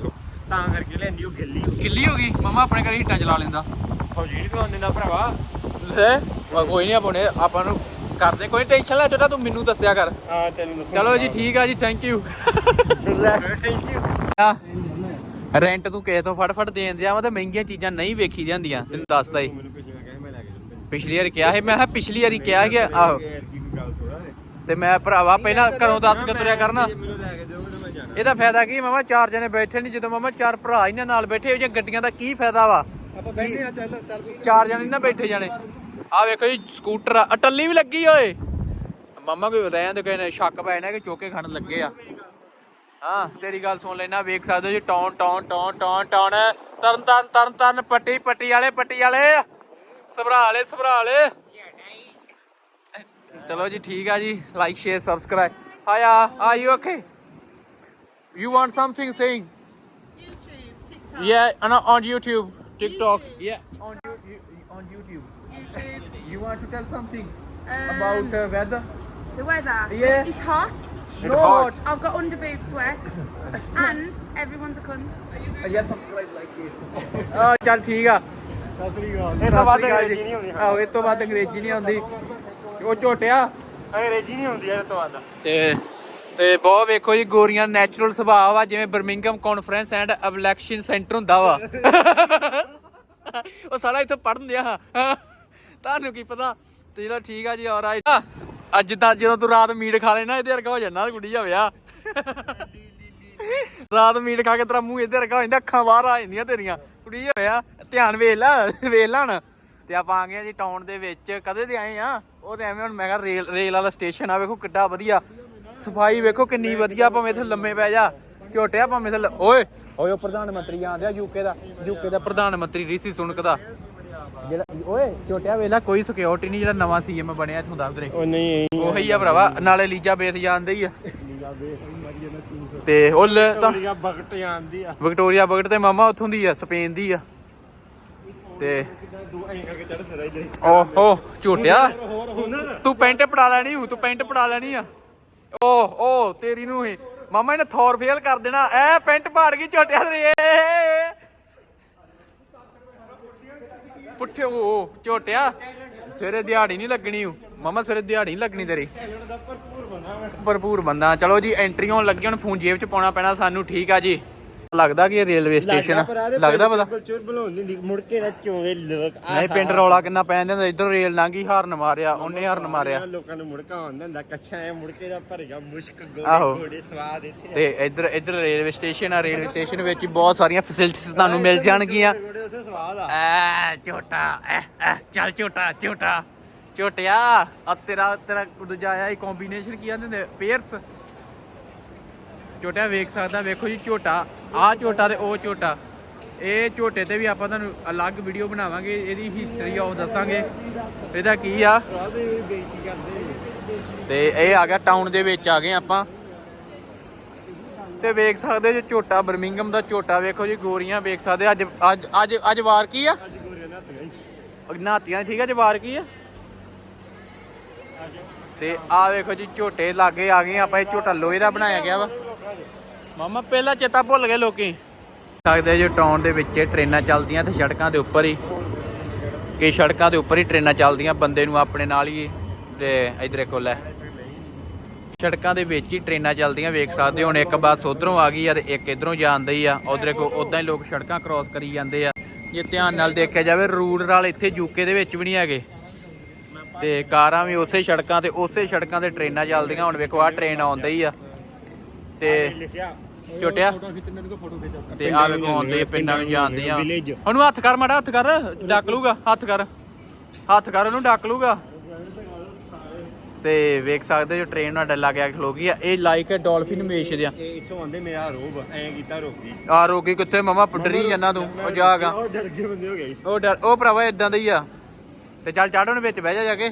ਤਾਂ ਕਰਕੇ ਲੈਂਦੀ ਉਹ ਗਿੱਲੀ ਹੋ ਗਈ। ਗਿੱਲੀ ਹੋ ਗਈ? ਮਮਾ ਆਪਣੇ ਘਰੇ ਹੀਟਾਂ ਚਲਾ ਲੈਂਦਾ। ਫੌਜੀ ਨਹੀਂ ਕਲਾਉਂਦੇ ਨਾ ਭਰਾਵਾ। ਲੈ ਵਾ ਕੋਈ ਨਹੀਂ ਆਪਣੇ ਆਪਾਂ ਨੂੰ ਕਰਦੇ ਕੋਈ ਟੈਨਸ਼ਨ ਲੈ ਛੋਟਾ ਤੂੰ ਮੈਨੂੰ ਦੱਸਿਆ ਕਰ। ਹਾਂ ਤੈਨੂੰ ਦੱਸੋ ਚਲੋ ਜੀ ਠੀਕ ਆ ਜੀ ਥੈਂਕ ਯੂ ਲੈ ਥੈਂਕ ਯੂ ਰੈਂਟ ਤੂੰ ਕਿਸੇ ਤੋਂ ਫੜ ਫੜ ਦੇਣ ਦਿਆ ਵਾ ਤੇ ਮਹਿੰਗੀਆਂ ਚੀਜ਼ਾਂ ਨਹੀਂ ਵੇਖੀ ਜਾਂਦੀਆਂ ਤੈਨੂੰ ਦੱਸਦਾ ਈ। ਪਿਛਲੇ ਵਾਰ ਕਿਹਾ ਸੀ ਮੈਂ ਕਿਹਾ ਪਿਛਲੀ ਵਾਰੀ ਕਿਹਾ ਕਿ ਆਹੋ ਤੇ ਮੈਂ ਭਰਾਵਾ ਪਹਿਲਾਂ ਘਰੋਂ ਦੱਸ ਕੇ ਤੁਰਿਆ ਕਰਨਾ। ਮੈਨੂੰ ਲੈ ਕੇ ਦਿਓਗੇ ਤਾਂ ਮੈਂ ਜਾਣਾ। ਇਹਦਾ ਫਾਇਦਾ ਕੀ ਮਾਮਾ ਚਾਰ ਜਣੇ ਬੈਠੇ ਨਹੀਂ ਜਦੋਂ ਮਾਮਾ ਚਾਰ ਭਰਾ ਇਹਨਾਂ ਨਾਲ ਬੈਠੇ ਹੋ ਜਾਂ ਗੱਡੀਆਂ ਦਾ ਕੀ ਫਾਇਦਾ ਵਾ? ਆਪਾਂ ਬੈਠੇ ਆ ਚੱਲ ਚੱਲ। ਚਾਰ ਜਣੇ ਨਾ ਬੈਠੇ ਜਾਣੇ। ਆ ਵੇਖੋ ਜੀ ਸਕੂਟਰ ਆ। ਟੱਲੀ ਵੀ ਲੱਗੀ ਓਏ। ਮਾਮਾ ਕੋਈ ਬਤਾਇਆ ਤੇ ਕਹਿੰਦੇ ਸ਼ੱਕ ਪੈ ਨਾ ਕਿ ਚੋਕੇ ਖਾਣ ਲੱਗੇ ਆ। ਹਾਂ ਤੇਰੀ ਗੱਲ ਸੁਣ ਲੈਣਾ ਵੇਖ ਸਕਦੇ ਹੋ ਜੀ town town town town town Tarn Taran Tarn Taran Patti Patti ਵਾਲੇ ਪੱਟੀ ਵਾਲੇ। ਸਭਰਾਲੇ ਸਭਰਾਲੇ ਚਲੋ ਜੀ ਠੀਕ ਆ ਜੀ। Like share subscribe hiya are you okay you want something saying YouTube, TikTok. Yeah, and on YouTube, TikTok. Yeah, on You want to tell something Um, about uh, weather? the weather. Yeah. It's hot. Not. I've got underboob sweat. [COUGHS] and everyone's a cunt. Uh, yeah, subscribe, like it. [LAUGHS] oh, ਚੱਲ ਠੀਕ ਆ ਸਤਿ ਸ੍ਰੀ ਅਕਾਲ ਇਹ ਤੋਂ ਅਕਾਲ ਅੰਗਰੇਜ਼ੀ ਨਹੀਂ ਆਉਂਦੀ ਆਹੋ ਇਹ ਤੋਂ ਬਾਅਦ ਅੰਗਰੇਜ਼ੀ ਨਹੀਂ ਆਉਂਦੀ ਉਹ ਝੋਟਿਆ ਅੰਗਰੇਜ਼ੀ ਨਹੀਂ ਆਉਂਦੀ ਇਹ ਤੋਂ ਬਾਅਦ ਤੇ ਤੇ ਬਹੁਤ ਵੇਖੋ ਜੀ ਗੋਰੀਆਂ ਨੈਚੁਰਲ ਸੁਭਾਅ ਆ ਜਿਵੇਂ Birmingham conference and election centre ਹੁੰਦਾ ਵਾ [LAUGHS] ਉਹ ਸਾਲਾ ਇੱਥੇ ਪੜਨ ਦਿਆ ਤੁਹਾਨੂੰ ਕੀ ਪਤਾ? ਤੇ ਚਲੋ ਠੀਕ ਆ ਜੀ ਆਲਰਾਈਟ ਅੱਜ ਤਾਂ ਜਦੋਂ ਤੂੰ ਰਾਤ ਮੀਟ ਖਾ ਲੈਣਾ, ਇਹਦੇ ਵਰਗਾ ਹੋ ਜਾਣਾ ਕੁੜੀ ਆ ਵਿਆਹ। ਰਾਤ ਮੀਟ ਖਾ ਕੇ ਤੇਰਾ ਮੂੰਹ ਇੱਧਰ ਰਖਾ ਹੋ ਜਾਂਦਾ, ਅੱਖਾਂ ਬਾਹਰ ਆ ਜਾਂਦੀਆਂ ਤੇਰੀਆਂ। ਕੁੜੀ ਹੋਇਆ ਧਿਆਨ ਵੇਖ ਲੈ ਵੇਖ ਲੈ ਤੇ ਆਪਾਂ ਆ ਗਏ ਜੀ ਟਾਊਨ ਦੇ ਵਿੱਚ। ਕਦੇ ਦੇ ਆਏ ਆ? ਉਹ ਤੇ ਐਵੇਂ ਹੁਣ ਮੈਂ ਕਿਹਾ ਰੇਲ ਰੇਲ ਵਾਲਾ ਸਟੇਸ਼ਨ ਆ, ਵੇਖੋ ਕਿੱਡਾ ਵਧੀਆ। ਸਫ਼ਾਈ ਵੇਖੋ ਕਿੰਨੀ ਵਧੀਆ, ਭਾਵੇਂ ਇੱਥੇ ਲੰਮੇ ਪੈ ਜਾ। ਝੋਟਿਆ ਭਾਵੇਂ ਇੱਥੇ ਓਏ ਓਏ ਪ੍ਰਧਾਨ ਮੰਤਰੀ ਆਂਦੇ ਆ ਯੂਕੇ ਦਾ। ਯੂਕੇ ਦਾ ਪ੍ਰਧਾਨ ਮੰਤਰੀ ਰੀਸੀ ਸੁਨਕ ਦਾ। ਜਿਹੜਾ ਓਏ ਝੋਟਿਆ ਵੇਲਾ ਕੋਈ ਸਿਕਿਉਰਿਟੀ ਨਹੀਂ ਜਿਹੜਾ ਨਵਾਂ ਸੀਐਮ ਬਣਿਆ ਇੱਥੋਂ ਦੱਸ ਦੇ ਉਹ ਨਹੀਂ ਉਹੀ ਆ ਭਰਾਵਾ ਨਾਲੇ ਲੀਜਾ ਬੇਸ ਜਾਣਦੇ ਹੀ ਆ। ਤੇ ਉਹ ਲ- ਤਾਂ ਤੋਲੀਆ ਬਗਟ ਜਾਂਦੀ ਆ। ਵਿਕਟੋਰੀਆ ਬਗਟ ਤੇ ਮਾਮਾ ਉੱਥੋਂ ਦੀ ਆ ਸਪੇਨ ਦੀ ਆ। ਤੇ ਦੂ ਐਂ ਕਰਕੇ ਚੜ ਫਿਰਾ ਇਧਰ ਓਹੋ ਝੋਟਿਆ ਤੂੰ ਪੈਂਟ ਪੜਾ ਲੈਣੀ ਹੂੰ ਤੂੰ ਪੈਂਟ ਪੜਾ ਲੈਣੀ ਆ। ਓ ਓ ਤੇਰੀ ਨੂੰ ਹੀ। ਮਾਮਾ ਇਹਨੇ ਥੌਰ ਫੇਲ ਕਰ ਦੇਣਾ। ਐ ਪੈਂਟ ਪਾੜ ਗਈ ਝੋਟਿਆ ਦੇ ਪੁੱਠੇ ਉਹ ਝੋਟਿਆ। ਸਵੇਰੇ ਦਿਹਾੜੀ ਨਹੀਂ ਲੱਗਣੀ ਹੂੰ ਮਾਮਾ, ਸਵੇਰੇ ਦਿਹਾੜੀ ਨਹੀਂ ਲੱਗਣੀ ਤੇਰੀ। ਭਰਪੂਰ ਬੰਦਾ। ਚਲੋ ਜੀ ਐਂਟਰੀ ਹੋਣ ਲੱਗੀ, ਹੁਣ ਫੋਨ ਜੇਬ ਚ ਪਾਉਣਾ ਪੈਣਾ ਸਾਨੂੰ, ਠੀਕ ਆ ਜੀ। ਲੱਗਦਾ ਕਿ ਇਹ ਰੇਲਵੇ ਸਟੇਸ਼ਨ ਆ? ਲੱਗਦਾ ਪਤਾ? ਚੁਰ ਬਣਾਉਂਦੀ ਹੁੰਦੀ ਮੁੜ ਕੇ ਨਾ ਚੋਂਦੇ ਲੋਕ। ਨਹੀਂ ਪਿੰਡ ਰੌਲਾ ਕਿੰਨਾ ਪੈ ਜਾਂਦਾ ਇਧਰ ਰੇਲ ਲੰਘੀ ਹਾਰਨ ਮਾਰਿਆ ਉਹਨੇ ਹਾਰਨ ਮਾਰਿਆ। ਲੋਕਾਂ ਨੂੰ ਮੁੜਕਾ ਆਉਂਦਾ ਹੁੰਦਾ ਕੱਛਾ ਐ ਮੁੜ ਕੇ ਦਾ ਭਰੇਗਾ ਮੁਸ਼ਕ। ਗੋੜੇ ਗੋੜੇ ਸਵਾਦ ਇੱਥੇ ਤੇ ਇਧਰ ਇਧਰ ਰੇਲਵੇ ਸਟੇਸ਼ਨ ਆ ਰੇਲਵੇ ਸਟੇਸ਼ਨ ਵਿੱਚ ਬਹੁਤ ਸਾਰੀਆਂ ਫੈਸਿਲਿਟੀਆਂ ਤੁਹਾਨੂੰ ਮਿਲ ਜਾਣਗੀਆਂ। ਐ ਝੋਟਾ ਐ ਚੱਲ ਝੋਟਾ ਝੋਟਾ। ਝੋਟਿਆ ਆ ਤੇਰਾ ਤੇਰਾ ਦੂਜਾ ਆਇਆ ਇਹ ਕੰਬੀਨੇਸ਼ਨ ਕੀ ਆਂਦੇ ਨੇ ਪੇਅਰਸ? ਝੋਟਾ ਵੇਖ ਸਕਦਾ ਵੇਖੋ ਜੀ ਝੋਟਾ ਆ ਝੋਟਾ ਤੇ ਉਹ ਝੋਟਾ। ਇਹ ਝੋਟੇ ਤੇ ਵੀ ਆਪਾਂ ਤੁਹਾਨੂੰ ਅਲੱਗ ਵੀਡੀਓ ਬਣਾਵਾਂਗੇ ਇਹਦੀ ਹਿਸਟਰੀ ਆਉ ਦੱਸਾਂਗੇ। ਇਹਦਾ ਕੀ ਆ? ਤੇ ਇਹ ਆ ਗਿਆ ਟਾਊਨ ਦੇ ਵਿੱਚ ਆ ਗਏ ਆਪਾਂ। ਤੇ ਵੇਖ ਸਕਦੇ ਜੋ ਝੋਟਾ ਬਰਮਿੰਗਮ ਦਾ ਝੋਟਾ ਵੇਖੋ ਜੀ ਗੋਰੀਆਂ ਵੇਖ ਸਕਦੇ ਅੱਜ ਅੱਜ ਅੱਜ ਅੱਜ ਵਾਰ ਕੀ ਆ? ਨਾਤੀਆਂ ਠੀਕ ਆ ਅੱਜ ਵਾਰ ਕੀ ਆ? ਤੇ ਆ ਵੇਖੋ ਜੀ ਝੋਟੇ ਲਾਗੇ ਆ ਗਏ ਆਪਾਂ ਇਹ ਝੋਟਾ ਲੋਹੇ ਦਾ ਬਣਾਇਆ ਗਿਆ ਵਾ। ਮਾਮਾ, ਪਹਿਲਾਂ ਚੇਤਾ ਭੁੱਲ ਗਏ ਲੋਕੀ। ਸਕਦੇ ਜੋ ਟਾਊਨ ਦੇ ਵਿੱਚ ਇਹ ਟ੍ਰੇਨਾਂ ਚੱਲਦੀਆਂ ਤੇ ਸੜਕਾਂ ਦੇ ਉੱਪਰ ਹੀ, ਕਿ ਸੜਕਾਂ ਦੇ ਉੱਪਰ ਹੀ ਟ੍ਰੇਨਾਂ ਚੱਲਦੀਆਂ, ਬੰਦੇ ਨੂੰ ਆਪਣੇ ਨਾਲ ਹੀ, ਤੇ ਇਧਰ ਕੋਲ ਹੈ ਸੜਕਾਂ ਦੇ ਵਿੱਚ ਹੀ ਟ੍ਰੇਨਾਂ ਚੱਲਦੀਆਂ, ਵੇਖ ਸਕਦੇ ਹੁਣ ਇੱਕ ਬੱਸ ਉਧਰੋਂ ਆ ਗਈ ਆ ਤੇ ਇੱਕ ਇਧਰੋਂ ਜਾਂਦੀ ਆ। ਉਧਰ ਕੋ, ਉਦਾਂ ਹੀ ਲੋਕ ਸੜਕਾਂ ਕ੍ਰਾਸ ਕਰੀ ਜਾਂਦੇ ਆ। ਜੇ ਧਿਆਨ ਨਾਲ ਦੇਖਿਆ ਜਾਵੇ, ਰੂਰਲ ਇੱਥੇ ਯੂਕੇ ਦੇ ਵਿੱਚ ਵੀ ਨਹੀਂ ਹੈਗੇ। ਤੇ ਕਾਰਾਂ ਵੀ ਉਸੇ ਸੜਕਾਂ ਤੇ, ਉਸੇ ਸੜਕਾਂ ਤੇ ਟ੍ਰੇਨਾਂ ਚੱਲਦੀਆਂ, ਹੁਣ ਵੇਖੋ, ਆਹ ਟ੍ਰੇਨ ਆਉਂਦੀ ਹੀ ਆ। ਤੇ ਛੋਟਿਆ ਫੋਟੋ ਖਿੱਚਣ ਨੂੰ ਫੋਟੋ ਖਿੱਚ ਤੇ ਆ ਵੇਖੋ ਆਉਂਦੇ ਆ, ਪਿੰਡਾਂ ਨੂੰ ਜਾਂਦੇ ਆ Village। ਉਹਨੂੰ ਹੱਥ ਕਰ ਮਾੜਾ ਹੱਥ ਕਰ ਡੱਕ ਲੂਗਾ ਹੱਥ ਕਰ। ਹੱਥ ਕਰ ਉਹਨੂੰ ਡੱਕ ਲੂਗਾ ਤੇ ਵੇਖ ਸਕਦੇ ਜੋ ਟ੍ਰੇਨ ਨਾਲ ਡੱਲਾ ਗਿਆ ਖਲੋ ਗਈ ਆ। ਇਹ ਲਾਈਕ ਡੋਲਫਿਨ ਵੇਚਦੇ ਆ ਇਹ ਇੱਥੋਂ ਆਂਦੇ ਮੇਰਾ ਰੋਬ ਐਂ ਕੀਤਾ ਰੋਕੀ ਆ ਰੋਕੀ ਕਿੱਥੇ? ਮਮਾ ਡਰੀ ਜਾਂਦਾ ਤੂੰ ਉਹ ਜਾਗਾ ਉਹ ਡਰ ਗਏ ਬੰਦੇ ਹੋ ਗਏ। ਉਹ ਡਰ ਉਹ ਭਰਾਵਾ ਇਦਾਂ ਦਾ ਹੀ ਆ। ਤੇ ਚੱਲ ਚੜ੍ਹ ਉਹਨੇ ਵਿੱਚ ਬਹਿ ਜਾ ਜਾ ਕੇ।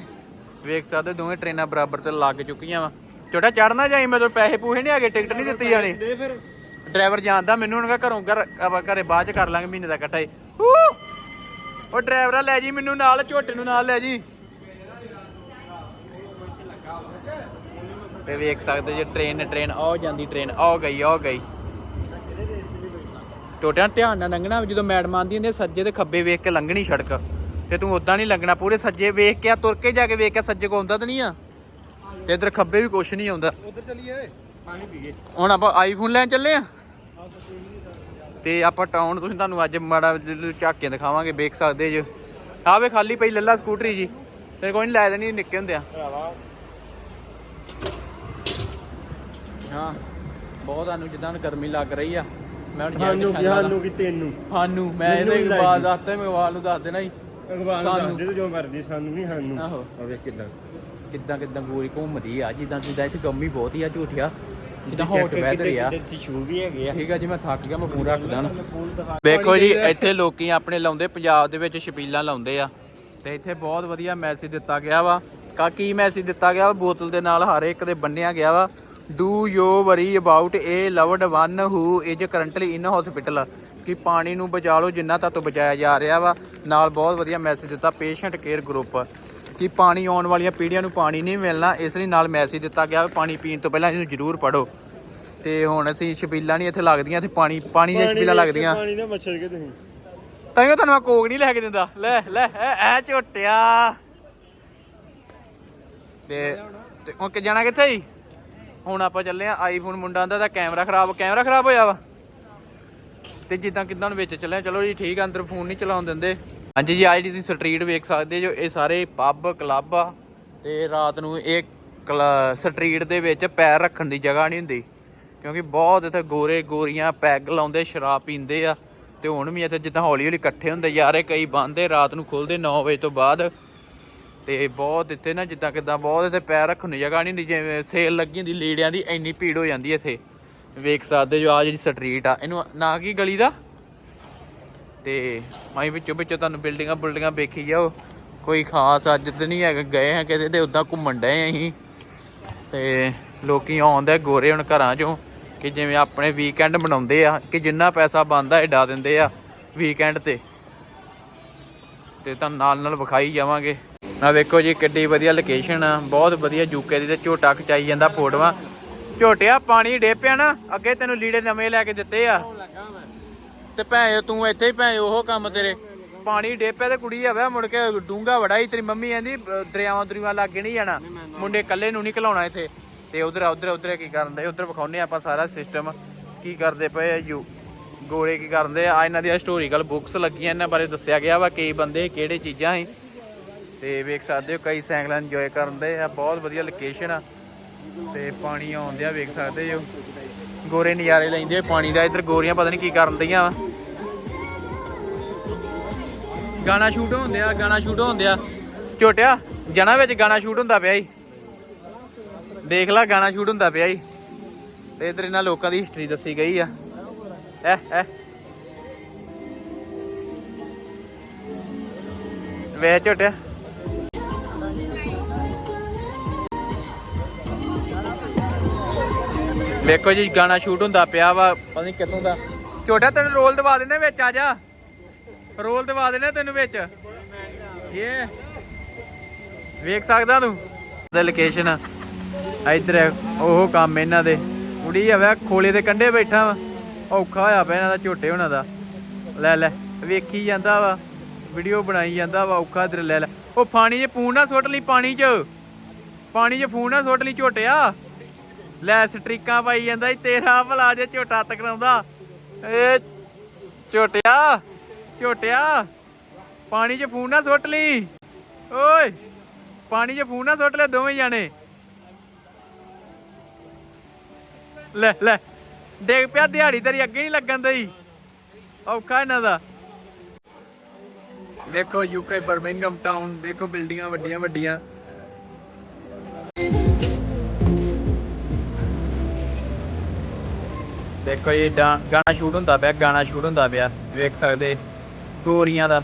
ਵੇਖ ਸਕਦੇ ਦੋਵੇਂ ਟ੍ਰੇਨਾਂ ਬਰਾਬਰ ਤੇ ਲੱਗ ਚੁੱਕੀਆਂ ਵਾ। ਛੋਟਾ ਚੜਨਾ ਜਾਈ ਮਤਲਬ ਪੈਸੇ ਪੂਹੇ ਨਹੀਂ ਹੈਗੇ ਟਿਕਟ ਨਹੀਂ ਦਿੱਤੀ ਜਾਣੀ ਦੇ ਫਿਰ। ਡਰਾਈਵਰ ਜਾਣਦਾ ਮੈਨੂੰ ਉਹਨਾਂ ਘਰੋਂ ਘਰ ਆਪਾਂ ਘਰੇ ਬਾਅਦ ਚ ਕਰ ਲਾਂਗੇ ਮਹੀਨੇ ਦਾ ਇਕੱਠਾ ਹੀ! ਉਹ ਡਰਾਈਵਰਾ ਲੈ ਜੀ ਮੈਨੂੰ ਨਾਲ ਝੋਟੇ ਨੂੰ ਨਾਲ ਲੈ ਜੀ। ਤੇ ਵੇਖ ਸਕਦੇ ਜੇ ਟ੍ਰੇਨ ਨੇ ਟ੍ਰੇਨ ਆਉ ਜਾਂਦੀ ਟ੍ਰੇਨ ਆ ਗਈ ਆ ਗਈ। ਟੋਟਿਆਂ ਧਿਆਨ ਨਾਲ ਲੰਘਣਾ ਜਦੋਂ ਮੈਡਮ ਆਂਦੀ ਹੁੰਦੀ ਆ, ਸੱਜੇ ਤੇ ਖੱਬੇ ਵੇਖ ਕੇ ਲੰਘਣੀ ਸੜਕ। ਤੇ ਤੂੰ ਉਦਾਂ ਨਹੀਂ ਲੰਘਣਾ ਪੂਰੇ ਸੱਜੇ ਵੇਖ ਕੇ ਆ ਤੁਰ ਕੇ ਜਾ ਕੇ ਵੇਖ ਕੇ ਸੱਜੇ ਕੋ ਆਉਂਦਾ ਤਾਂ ਨਹੀਂ ਆ? ਤੇ ਇਧਰ ਖੱਬੇ ਵੀ ਕੁਛ ਨਹੀਂ ਆਉਂਦਾ। ਉਧਰ ਚੱਲੀਏ ਪਾਣੀ ਪੀ ਗਏ। ਹੁਣ ਆਪਾਂ ਆਈਫੋਨ ਲੈਣ ਚੱਲੇ ਆ? ਤੇ ਆਪਾਂ ਟਾਊਨ ਤੁਸੀਂ ਤੁਹਾਨੂੰ ਅੱਜ ਮਾੜਾ ਜਿਹਾ ਝਾਕੀਆਂ ਦਿਖਾਵਾਂਗੇ ਵੇਖ ਸਕਦੇ ਜੇ। ਆਵੇ ਖਾਲੀ ਪਈ ਲੱਲਾ ਸਕੂਟਰੀ ਜੀ। ਤੇ ਕੋਈ ਨਹੀਂ ਲੈ ਦੇਣੀ ਨਿੱਕੇ ਹੁੰਦੇ ਆ। ਹਾਂ ਬਹੁਤ ਸਾਨੂੰ ਜਿੱਦਾਂ ਗਰਮੀ ਲੱਗ ਰਹੀ ਆ। ਮੈਂ ਹੁਣ ਸਾਨੂੰ ਜੈਕਟ ਸਾਨੂੰ ਕਿ ਤੈਨੂੰ। ਸਾਨੂੰ ਮੈਂ ਇਹਦੇ ਬਾਅਦ। ਦੱਸਦਾ ਮਗਵਾਲ ਨੂੰ ਦੱਸ ਦੇਣਾ ਹੀ ਨੂੰ ਸਾਨੂੰ। ਦੱਸ ਦੇ ਜੋ ਮਰਜ਼ੀ ਸਾਨੂੰ ਨਹੀਂ ਸਾਨੂੰ। ਆਹੋ। ਆ ਵੇਖ ਕਿਦਾਂ। ਕਿੱਦਾਂ ਕਿੱਦਾਂ ਗੋਰੀ ਘੁੰਮਦੀ ਆ ਜਿੱਦਾਂ ਜਿੱਦਾਂ ਇੱਥੇ ਗੰਮੀ ਬਹੁਤ ਹੀ ਆ ਝੂਠਿਆ। ਜਿੱਦਾਂ ਹੌਟ ਵੈਦਰ ਆ। ਟਿਸ਼ੂ ਵੀ ਹੈਗੇ ਆ। ਠੀਕ ਆ ਜੀ ਮੈਂ ਥੱਕ ਗਿਆ ਮੈਂ ਫੋਨ ਰੱਖਦਾ ਨਾ ਵੇਖੋ ਜੀ ਇੱਥੇ ਲੋਕੀ ਆਪਣੇ ਲਾਉਂਦੇ ਪੰਜਾਬ ਦੇ ਵਿੱਚ ਛਪੀਲਾਂ ਲਾਉਂਦੇ ਆ। ਤੇ ਇੱਥੇ ਬਹੁਤ ਵਧੀਆ ਮੈਸੇਜ ਦਿੱਤਾ ਗਿਆ ਵਾ। ਕਾ ਕੀ ਮੈਸੇਜ ਦਿੱਤਾ ਗਿਆ ਵਾ? ਬੋਤਲ ਦੇ ਨਾਲ ਹਰ ਇੱਕ ਦੇ ਬੰਨਿਆ ਗਿਆ ਵਾ। Do you worry about a loved one who is currently in hospital ਕਿ ਪਾਣੀ ਨੂੰ ਬਚਾ ਲਓ ਜਿੰਨਾ ਤੱਕ ਬਚਾਇਆ ਜਾ ਰਿਹਾ ਵਾ। ਨਾਲ ਬਹੁਤ ਵਧੀਆ ਮੈਸੇਜ ਦਿੱਤਾ ਪੇਸ਼ੈਂਟ ਕੇਅਰ ਗਰੁੱਪ ਕਿ ਪਾਣੀ ਆਉਣ ਵਾਲੀਆਂ ਪੀੜ੍ਹੀਆਂ ਨੂੰ ਪਾਣੀ ਨਹੀਂ ਮਿਲਣਾ ਇਸ ਲਈ ਨਾਲ ਮੈਸੇਜ ਦਿੱਤਾ ਗਿਆ ਪਾਣੀ ਪੀਣ ਤੋਂ ਪਹਿਲਾਂ ਇਹਨੂੰ ਜ਼ਰੂਰ ਪੜੋ ਤੇ ਹੁਣ ਅਸੀਂ ਛਬੀਲਾਂ ਨਹੀਂ ਇੱਥੇ ਲੱਗਦੀਆਂ ਤੇ ਪਾਣੀ ਪਾਣੀ ਦੀਆਂ ਛਬੀਲਾਂ ਲੱਗਦੀਆਂ। ਪਾਣੀ ਦਾ ਮੱਛਰ ਕੇ ਤੁਸੀਂ? ਤਾਈਓ ਤੁਹਾਨੂੰ ਮੈਂ ਕੋਕ ਨਹੀਂ ਲੈ ਕੇ ਦਿੰਦਾ। ਲੈ ਲੈ ਐ ਝੋਟਿਆ। ਤੇ ਤੇ ਹੁਣ ਕਿ ਜਾਣਾ ਕਿੱਥੇ ਜੀ ਹੁਣ ਆਪਾਂ ਚੱਲੇ ਆ ਆਈਫੋਨ ਮੁੰਡਾ ਦਾ ਤਾਂ ਕੈਮਰਾ ਖਰਾਬ ਕੈਮਰਾ ਖਰਾਬ ਹੋਇਆ ਵਾ। ਤੇ ਜਿੱਦਾਂ ਕਿਦਾਂ ਵਿੱਚ ਚੱਲੇ ਚਲੋ ਜੀ ਠੀਕ ਆ ਅੰਦਰ ਫੋਨ ਨਹੀਂ ਚਲਾਉਣ ਦਿੰਦੇ। ਹਾਂਜੀ ਜੀ ਅੱਜ ਦੀ ਤੁਸੀਂ ਸਟਰੀਟ ਵੇਖ ਸਕਦੇ ਜੋ ਇਹ ਸਾਰੇ ਪੱਬ ਕਲੱਬ ਆ ਤੇ ਰਾਤ ਨੂੰ ਇਹ ਸਟਰੀਟ ਦੇ ਵਿੱਚ ਪੈਰ ਰੱਖਣ ਦੀ ਜਗ੍ਹਾ ਨਹੀਂ ਹੁੰਦੀ। ਕਿਉਂਕਿ ਬਹੁਤ ਇੱਥੇ ਗੋਰੇ ਗੋਰੀਆਂ ਪੈਗ ਲਾਉਂਦੇ, ਸ਼ਰਾਬ ਪੀਂਦੇ ਆ ਤੇ ਹੁਣ ਵੀ ਇੱਥੇ ਜਿੱਦਾਂ ਹੌਲੀ ਹੌਲੀ ਇਕੱਠੇ ਹੁੰਦੇ ਯਾਰੇ ਕਈ ਬੰਦੇ ਰਾਤ ਨੂੰ ਖੁੱਲਦੇ 9 ਵਜੇ ਤੋਂ ਬਾਅਦ। ਤੇ ਬਹੁਤ ਇੱਥੇ ਨਾ ਜਿੱਦਾਂ ਕਿਦਾਂ ਬਹੁਤ ਇੱਥੇ ਪੈਰ ਰੱਖਣ ਦੀ ਜਗ੍ਹਾ ਨਹੀਂ ਹੁੰਦੀ, ਜਿਵੇਂ ਸੇਲ ਲੱਗੀ ਹੁੰਦੀ, ਲੀੜਿਆਂ ਦੀ ਇੰਨੀ ਭੀੜ ਹੋ ਜਾਂਦੀ ਇੱਥੇ। ਵੇਖ ਸਕਦੇ ਜੋ ਆ ਜਿਹੜੀ ਸਟਰੀਟ ਆ, ਇਹਨੂੰ ਨਾ ਕੀ ਗਲੀ ਦਾ? ਤੇ ਅਸੀਂ ਵਿੱਚੋਂ ਵਿੱਚੋਂ ਤੁਹਾਨੂੰ ਬਿਲਡਿੰਗਾਂ ਬਿਲਡਿੰਗਾਂ ਵੇਖੀ ਜਾਓ। ਕੋਈ ਖਾਸ ਅੱਜ ਤੇ ਨਹੀਂ ਹੈਗਾ, ਗਏ ਆ ਕਿਤੇ ਤੇ ਉਦਾਂ ਘੁੰਮਣ ਡਏ ਅਸੀਂ। ਤੇ ਲੋਕੀ ਆਉਂਦੇ ਗੋਰੇ ਹੁਣ ਘਰਾਂ ਚੋਂ ਕਿ ਜਿਵੇਂ ਆਪਣੇ ਵੀਕਐਂਡ ਬਣਾਉਂਦੇ ਆ, ਕਿ ਜਿੰਨਾ ਪੈਸਾ ਬਣਦਾ ਡਾ ਦਿੰਦੇ ਆ ਵੀਕਐਂਡ ਤੇ। ਤੇ ਤਾਂ ਨਾਲ ਨਾਲ ਵਿਖਾਈ ਜਾਵਾਂਗੇ। ਨਾ ਵੇਖੋ ਜੀ, ਕਿੱਡੀ ਵਧੀਆ ਲੋਕੇਸ਼ਨ ਆ, ਬਹੁਤ ਵਧੀਆ ਯੂਕੇ ਦੀ ਤੇ ਝੋਟਾ ਖਚਾਈ ਜਾਂਦਾ ਫੋਟੋਆਂ। ਝੋਟਿਆ ਪਾਣੀ ਡੇ ਪਿਆ ਨਾ, ਅੱਗੇ ਤੈਨੂੰ ਲੀੜੇ ਨਵੇਂ ਲੈ ਕੇ ਦਿੱਤੇ ਆ। ਤੇ ਭੈਣ ਤੂੰ ਇੱਥੇ ਹੀ ਭੈਣ ਉਹ ਕੰਮ ਤੇਰੇ। ਪਾਣੀ ਡੇਪਿਆ ਤੇ ਕੁੜੀ ਆਵੇ ਮੁੜ ਕੇ ਡੂੰਗਾ ਵੜਾ ਹੀ ਤੇਰੀ ਮੰਮੀ ਕਹਿੰਦੀ ਦਰਿਆਵਾਂ ਦਰਿਆਵਾਂ ਲਾਗੇ ਨਹੀਂ ਜਾਣਾ ਮੁੰਡੇ ਇਕੱਲੇ ਨੂੰ ਨਹੀਂ ਘਲਾਉਣਾ ਇੱਥੇ। ਤੇ ਉਧਰ ਉਧਰ ਉਧਰ ਕੀ ਕਰਨ ਦੇ? ਉਧਰ ਵਿਖਾਉਨੇ ਆਪਾਂ ਸਾਰਾ ਸਿਸਟਮ ਕੀ ਕਰਦੇ ਪਏ ਆ ਯੂ? ਗੋਰੇ ਕੀ ਕਰਦੇ ਆ? ਇਹਨਾਂ ਦੀਆਂ ਹਿਸਟੋਰੀਕਲ ਬੁੱਕਸ ਲੱਗੀਆਂ ਇਹਨਾਂ ਬਾਰੇ ਦੱਸਿਆ ਗਿਆ ਵਾ ਕਈ ਬੰਦੇ ਕਿਹੜੇ ਚੀਜ਼ਾਂ ਸੀ। ਤੇ ਵੇਖ ਸਕਦੇ ਹੋ ਕਈ ਸਾਈਕਲ ਇੰਜੋਏ ਕਰਦੇ ਆ। ਬਹੁਤ ਵਧੀਆ ਲੋਕੇਸ਼ਨ ਆ। ਤੇ ਪਾਣੀ ਆਉਂਦਿਆ ਵੇਖ ਸਕਦੇ ਹੋ। ਗੋਰੇ ਨਜ਼ਾਰੇ ਲੈਂਦੇ ਪਾਣੀ ਦਾ, ਇੱਧਰ ਗੋਰੀਆਂ ਪਤਾ ਨਹੀਂ ਕੀ ਕਰਨ ਦਈਆਂ ਵਾ। ਗਾਣਾ ਸ਼ੂਟ ਹੁੰਦੇ ਆ, ਗਾਣਾ ਸ਼ੂਟ ਹੁੰਦੇ ਆ। ਝੋਟਿਆ, ਜਣਾ ਵਿੱਚ ਗਾਣਾ ਸ਼ੂਟ ਹੁੰਦਾ ਪਿਆ ਈ। ਦੇਖ ਲੈ, ਗਾਣਾ ਸ਼ੂਟ ਹੁੰਦਾ ਪਿਆ ਈ। ਤੇ ਇਧਰ ਇਹਨਾਂ ਲੋਕਾਂ ਦੀ ਹਿਸਟਰੀ ਦੱਸੀ ਗਈ ਆ। ਐ ਐ। ਵੇ ਝੋਟਿਆ। ਵੇਖੋ ਜੀ ਗਾਣਾ ਸ਼ੂਟ ਹੁੰਦਾ ਪਿਆ ਵਾ। ਪਤਾ ਨਹੀਂ ਕਿੱਥੋਂ ਦਾ। ਝੋਟਾ ਤੈਨੂੰ ਰੋਲ ਦਵਾ ਦਿੰਦੇ ਵਿੱਚ ਆ ਜਾ। ਰੋਲ ਦਵਾ ਦੇਣਾ ਤੈਨੂੰ ਵਿੱਚ। ਇਹ। ਵੇਖ ਸਕਦਾ ਤੂੰ? ਦੇ ਲੋਕੇਸ਼ਨ ਇੱਧਰ ਉਹ ਕੰਮ ਇਹਨਾਂ ਦੇ। ਕੁੜੀ ਆਵੇ ਖੋਲੇ ਦੇ ਕੰਢੇ ਬੈਠਾ ਵਾ। ਔਖਾ ਹੋਇਆ ਪਿਆ ਇਹਨਾਂ ਦਾ ਝੋਟੇ ਹੋਣਾ ਦਾ। ਲੈ ਲੈ ਵੇਖੀ ਜਾਂਦਾ ਵਾ। ਵੀਡੀਓ ਬਣਾਈ ਜਾਂਦਾ ਵਾ ਔਖਾ ਇਧਰ ਲੈ ਲੈ। ਉਹ ਪਾਣੀ 'ਚ ਫੂਨ ਨਾ ਸੁੱਟ ਲਈ ਪਾਣੀ 'ਚ। ਪਾਣੀ 'ਚ ਫੂਨ ਨਾ ਸੁੱਟ ਲਈ ਝੋਟਿਆ। ਲੈ ਸਟ੍ਰੀਕਾਂ ਪਾਈ ਜਾਂਦਾ ਈ, ਤੇਰਾ ਭਲਾ ਜੇ ਝੋਟਾ ਤਕਰਾਉਂਦਾ ਏ ਝੋਟਿਆ ਝੋਟਿਆ, ਪਾਣੀ 'ਚ ਫੂਨ ਨਾ ਸੁੱਟ ਲਈ। ਓਏ, ਪਾਣੀ 'ਚ ਫੂਨ ਨਾ ਸੁੱਟ ਲੈ ਦੋਵੇਂ ਜਾਣੇ। ਲੈ ਲੈ ਦੇਖ ਪਿਆ ਦਿਹਾੜੀ ਤੇਰੀ, ਅੱਗੇ ਨਹੀਂ ਲੱਗਣ ਦਈ। ਔਖਾ ਇਹਨਾਂ ਦਾ। ਦੇਖੋ ਯੂਕੇ ਬਰਮਿੰਗਮ ਟਾਊਨ ਦੇਖੋ ਬਿਲਡਿੰਗਾਂ ਵੱਡੀਆਂ ਵੱਡੀਆਂ ਦੇਖੋ ਜੀ ਗਾਣਾ ਸ਼ੂਟ ਹੁੰਦਾ ਪਿਆ, ਗਾਣਾ ਸ਼ੂਟ ਹੁੰਦਾ ਪਿਆ, ਵੇਖ ਸਕਦੇ ਗੋਰੀਆਂ ਦਾ।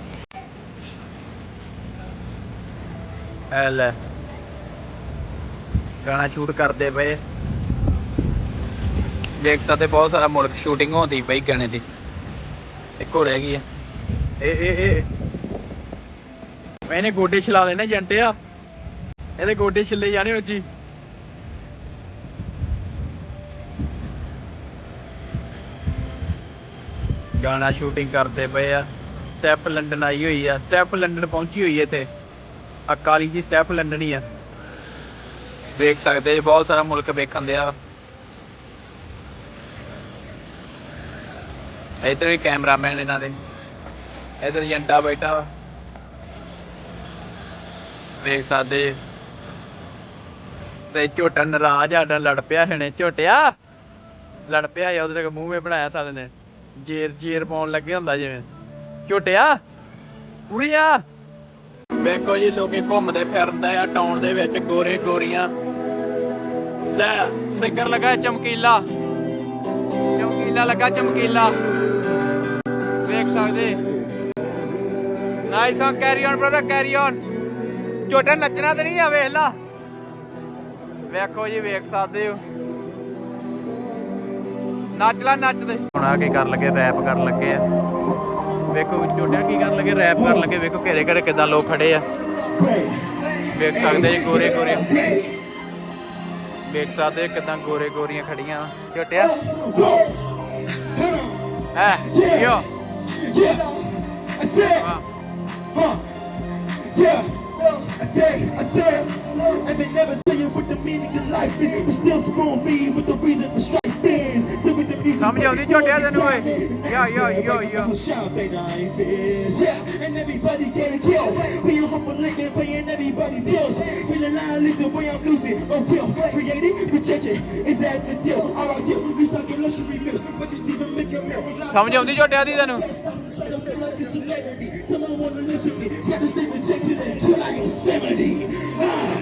ਐ ਗਾਣਾ ਸ਼ੂਟ ਕਰਦੇ ਪਏ। ਦੇਖ ਸਕਦੇ, ਬਹੁਤ ਸਾਰਾ ਮੁਲਕ ਸ਼ੂਟਿੰਗ ਹੁੰਦੀ ਪਈ ਗਾਣੇ ਦੀ। ਇੱਕੋ ਰਹਿ ਗਈ ਆ। ਇਹ ਇਹ ਇਹ। ਮੈਨੇ ਗੋਡੇ ਛਿਲਾ ਲੈਣੇ ਜੰਟੇ ਆ। ਇਹਦੇ ਗੋਡੇ ਛਿੱਲੇ ਜਾਣੇ ਹੋ ਗਾਣਾ ਸ਼ੂਟਿੰਗ ਕਰਦੇ ਪਏ ਆ। ਸਟੈਪ ਲੰਡਨ ਆਈ ਹੋਈ ਆ। ਸਟੈਪ ਲੰਡਨ ਪਹੁੰਚੀ ਹੋਈ ਹੈ ਇੱਥੇ। ਆ ਕਾਲੀ ਜੀ ਸਟੈਪ ਲੰਡਨ ਹੀ ਆ। ਵੇਖ ਸਕਦੇ ਜੀ ਬਹੁਤ ਸਾਰਾ ਮੁਲਕ ਵੇਖਣ ਦਿਆ। ਇੱਧਰ ਵੀ ਕੈਮਰਾਮੈਨ ਇਹਨਾਂ ਦੇ। ਇਧਰ ਏਜੰਡਾ ਬੈਠਾ ਵਾ। ਵੇਖ ਸਕਦੇ ਤੇ ਝੋਟਾ ਨਰਾਜ ਆਡਾ ਲੜ ਪਿਆ ਹਣੇ ਝੋਟਿਆ? ਲੜ ਪਿਆ ਆ ਉਹਦੇ ਮੂੰਹ ਮੇ ਬਣਾਇਆ ਸਾਲੇ ਨੇ। ਜੇਰ ਜੇਰ ਪਾਉਣ ਲੱਗੇ ਹੁੰਦਾ ਜਿਵੇਂ। ਝੋਟਿਆ? ਉੜਿਆ ਵੇਖੋ ਜੀ, ਲੋਕੀ ਘੁੰਮਦੇ ਫਿਰਦੇ ਆ, ਟਾਊਨ ਦੇ ਵਿੱਚ ਗੋਰੇ ਗੋਰੀਆਂ। ਲੈ ਸਿੰਗਰ ਲੱਗਾ ਚਮਕੀਲਾ। ਚਮਕੀਲਾ ਲੱਗਾ ਚਮਕੀਲਾ। ਵੇਖ ਸਕਦੇ? Nice on carry on brother carry on ਝੋਟਾ ਨੱਚਣਾ ਤੇ ਨਹੀਂ ਆ, ਵੇਖ ਲਾ। ਵੇਖੋ ਜੀ, ਵੇਖ ਸਕਦੇ ਹੋ। ਨੱਚ ਲੈ ਨੱਚਦੇ ਹੁਣ ਆ ਕੀ ਕਰਨ ਲੱਗੇ ਰੈਪ ਕਰਨ ਲੱਗੇ ਆ। ਵੇਖੋ ਝੋਟਿਆ ਕੀ ਕਰਨ ਲੱਗੇ ਰੈਪ ਕਰਨ ਲੱਗੇ। ਵੇਖੋ ਘੇਰੇ ਘੇਰੇ ਕਿਦਾਂ ਲੋਕ ਖੜੇ ਆ। ਵੇਖ ਸਕਦੇ ਜੀ ਗੋਰੇ ਗੋਰੇ। ਵੇਖ ਸਕਦੇ ਕਿਦਾਂ ਗੋਰੇ ਗੋਰੀਆਂ ਖੜੀਆਂ ਵਾਂ। ਝੋਟਿਆ? ਹੈ ਯੋ? Yeah. I said, I said, and they never tell you what the meaning of life is. But still spoon feed with the reason for strife is. So with the reason Somebody for your dad anyway. Yeah, yeah, yeah, yeah. Yeah, and everybody getting killed. Being humble like paying everybody bills. Feeling lying, listen, boy, I'm losing. Oh, kill, creating, protection. Is that the deal? All right, deal. We stuck in luxury meals, but you still make a meal. Somebody, your dad, you like a celebrity. Someone wanna listen to me. Try to stay protected until I Yosemite. Ah,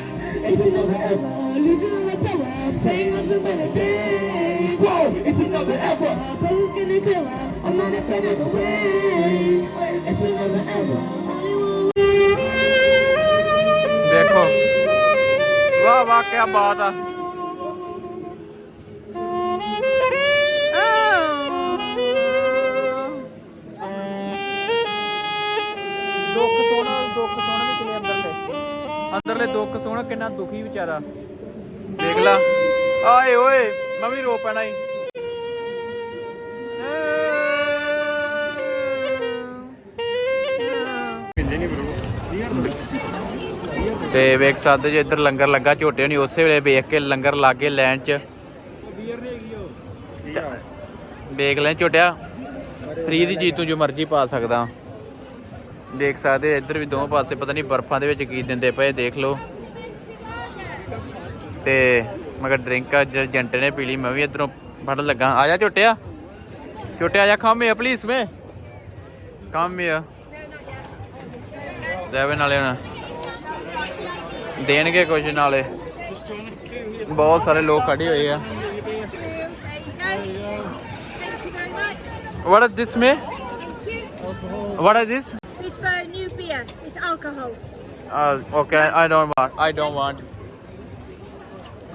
it's another ever. losing to the power. Play much of what I. Whoa, it's another ever. Who's gonna be I'm not a fan of the way. It's another ever. देखो वाह वाह क्या बात ਦੁੱਖ ਸੋਣਾ ਦੁੱਖ ਸੋਣਾ ਨਿਕਲੇ ਅੰਦਰਲੇ ਅੰਦਰਲੇ ਦੁੱਖ ਸੋਣਾ, ਕਿੰਨਾ ਦੁਖੀ ਵਿਚਾਰਾ। ਦੇਖ ਲਾ। ਆਏ ਓਏ, ਮੈਂ ਵੀ ਰੋ ਪੈਣਾ ਈ। ਤੇ ਵੇਖ ਸਕਦੇ ਜੇ ਇੱਧਰ ਲੰਗਰ ਲੱਗਾ, ਝੋਟੇ ਨਹੀਂ ਉਸੇ ਵੇਲੇ ਵੇਖ ਕੇ ਲੰਗਰ ਲਾਗੇ ਲੈਣ ਚ। ਵੇਖ ਲੈ ਝੋਟਿਆ। ਫਰੀ ਦੀ ਚੀਜ਼ ਤੂੰ ਜੋ ਮਰਜ਼ੀ ਪਾ ਸਕਦਾ। ਦੇਖ ਸਕਦੇ ਇੱਧਰ ਵੀ ਦੋਵੇਂ ਪਾਸੇ ਪਤਾ ਨਹੀਂ ਬਰਫਾਂ ਦੇ ਵਿੱਚ ਕੀ ਦਿੰਦੇ ਪਏ, ਦੇਖ ਲਓ। ਤੇ ਮਗਰ ਡਰਿੰਕ ਏਜੰਟ ਨੇ ਪੀ ਲਈ, ਮੈਂ ਵੀ ਇੱਧਰੋਂ ਫੜ ਲੱਗਾ। ਆ ਜਾ ਝੋਟਿਆ। ਝੋਟਿਆ, ਆ ਜਾ ਕਮ ਮੇ ਪਲੀਜ਼ ਮੇ। ਕਮ ਮੇ ਦੇਵੇ ਨਾਲੇ ਹੁਣ। ਦੇਣਗੇ ਕੁਝ ਨਾਲੇ। ਬਹੁਤ ਸਾਰੇ ਲੋਕ ਖੜੇ ਹੋਏ ਆ। There you go. Thank you very much. What is this may Thank you. What is this It's for new beer. Alcohol. Okay I don't want I don't want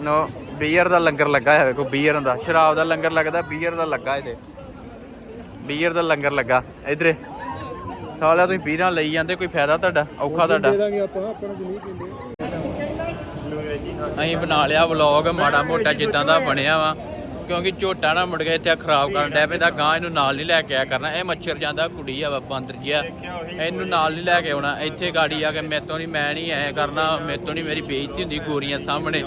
no beer ਦਾ ਲੰਗਰ ਲੱਗਾ ਹੈ ਵੇਖੋ ਬੀਅਰ ਦਾ ਸ਼ਰਾਬ ਦਾ ਲੰਗਰ ਲੱਗਦਾ ਬੀਅਰ ਦਾ ਲੱਗਾ ਇਹਦੇ। ਬੀਅਰ ਦਾ ਲੰਗਰ ਲੱਗਾ। ਇਧਰੇ ਸਾਲਿਆ ਤੁਸੀਂ ਬੀਰਾਂ ਲਈ ਜਾਂਦੇ ਕੋਈ ਫਾਇਦਾ ਤੁਹਾਡਾ? ਔਖਾ ਤੁਹਾਡਾ? ਅਸੀਂ ਬਣਾ ਲਿਆ ਵਲੌਗ ਮਾੜਾ ਮੋਟਾ ਜਿੱਦਾਂ ਦਾ ਬਣਿਆ ਵਾ। ਕਿਉਂਕਿ ਝੋਟਾ ਨਾ ਮੁੜ ਕੇ ਇੱਥੇ ਖਰਾਬ ਕਰਨ ਡੈ ਪੈਂਦਾ ਗਾਂ ਇਹਨੂੰ ਨਾਲ ਨਹੀਂ ਲੈ ਕੇ ਆਇਆ ਕਰਨਾ। ਇਹ ਮੱਛਰ ਜਾਂਦਾ ਕੁੜੀ ਆ ਬਾਂਦਰ ਜਿਹਾ ਇਹਨੂੰ ਨਾਲ ਨਹੀਂ ਲੈ ਕੇ ਆਉਣਾ। ਇੱਥੇ ਗਾੜੀ ਆ ਕੇ ਮੇਤੋਂ ਨਹੀਂ ਮੈਂ ਨਹੀਂ ਐ ਕਰਨਾ ਮੇਤੋਂ ਨਹੀਂ ਮੇਰੀ ਬੇਇੱਜ਼ਤੀ ਹੁੰਦੀ ਗੋਰੀਆਂ ਸਾਹਮਣੇ।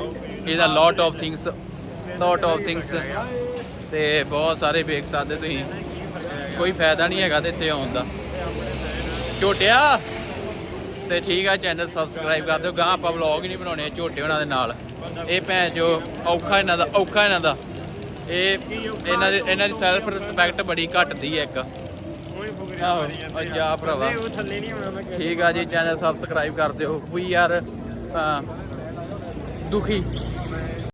ਇਹਦਾ lot of things lot of things ਤੇ ਬਹੁਤ ਸਾਰੇ ਵੇਖ ਸਕਦੇ ਤੁਸੀਂ। ਕੋਈ ਫਾਇਦਾ ਨਹੀਂ ਹੈਗਾ ਤੇ ਇੱਥੇ ਆਉਣ ਦਾ। ਝੋਟਿਆ? ਤੇ ਠੀਕ ਆ ਚੈਨਲ ਸਬਸਕ੍ਰਾਈਬ ਕਰ ਦਿਓ। ਗਾਂ ਆਪਾਂ ਵਲੌਗ ਹੀ ਨਹੀਂ ਬਣਾਉਣੇ ਝੋਟੇ ਉਹਨਾਂ ਦੇ ਨਾਲ। ਇਹ ਭੈਣ ਜੋ ਔਖਾ ਇਹਨਾਂ ਦਾ ਔਖਾ ਇਹਨਾਂ ਦਾ। ਇਹ ਇਹਨਾਂ ਦੀ ਇਹਨਾਂ ਦੀ ਸੈਲਫ ਰਿਸਪੈਕਟ ਬੜੀ ਘਟਦੀ ਹੈ ਇੱਕ। ਆਹੋ ਅੱਜਾ ਭਰਾਵਾ। ਠੀਕ ਆ ਜੀ ਚੈਨਲ ਸਬਸਕ੍ਰਾਈਬ ਕਰ ਦਿਓ। ਵੀ ਆਰ ਦੁਖੀ।